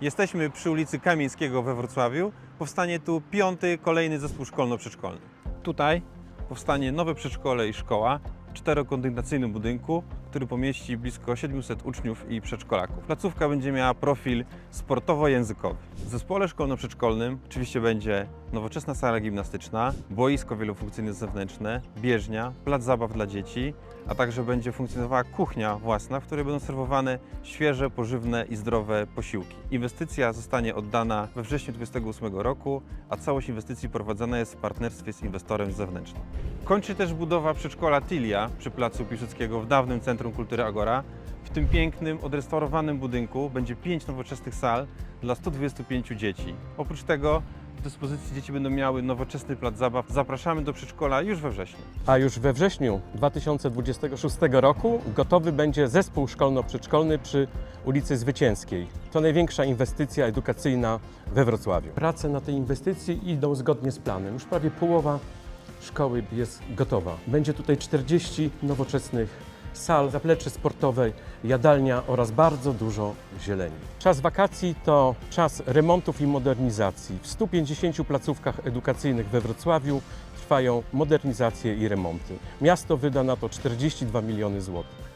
Jesteśmy przy ulicy Kamieńskiego we Wrocławiu. Powstanie tu piąty, kolejny zespół szkolno-przedszkolny. Tutaj powstanie nowe przedszkole i szkoła w czterokondygnacyjnym budynku, który pomieści blisko 700 uczniów i przedszkolaków. Placówka będzie miała profil sportowo-językowy. W zespole szkolno-przedszkolnym oczywiście będzie nowoczesna sala gimnastyczna, boisko wielofunkcyjne zewnętrzne, bieżnia, plac zabaw dla dzieci, a także będzie funkcjonowała kuchnia własna, w której będą serwowane świeże, pożywne i zdrowe posiłki. Inwestycja zostanie oddana we wrześniu 2028 roku, a całość inwestycji prowadzona jest w partnerstwie z inwestorem zewnętrznym. Kończy też budowa przedszkola Tilia przy Placu Piłsudskiego w dawnym Centrum Kultury Agora. W tym pięknym, odrestaurowanym budynku będzie pięć nowoczesnych sal dla 125 dzieci. Oprócz tego w dyspozycji dzieci będą miały nowoczesny plac zabaw. Zapraszamy do przedszkola już we wrześniu. A już we wrześniu 2026 roku gotowy będzie zespół szkolno-przedszkolny przy ulicy Zwycięskiej. To największa inwestycja edukacyjna we Wrocławiu. Prace na tej inwestycji idą zgodnie z planem. Już prawie połowa szkoły jest gotowa. Będzie tutaj 40 nowoczesnych sal, zaplecze sportowe, jadalnia oraz bardzo dużo zieleni. Czas wakacji to czas remontów i modernizacji. W 150 placówkach edukacyjnych we Wrocławiu trwają modernizacje i remonty. Miasto wyda na to 42 miliony złotych.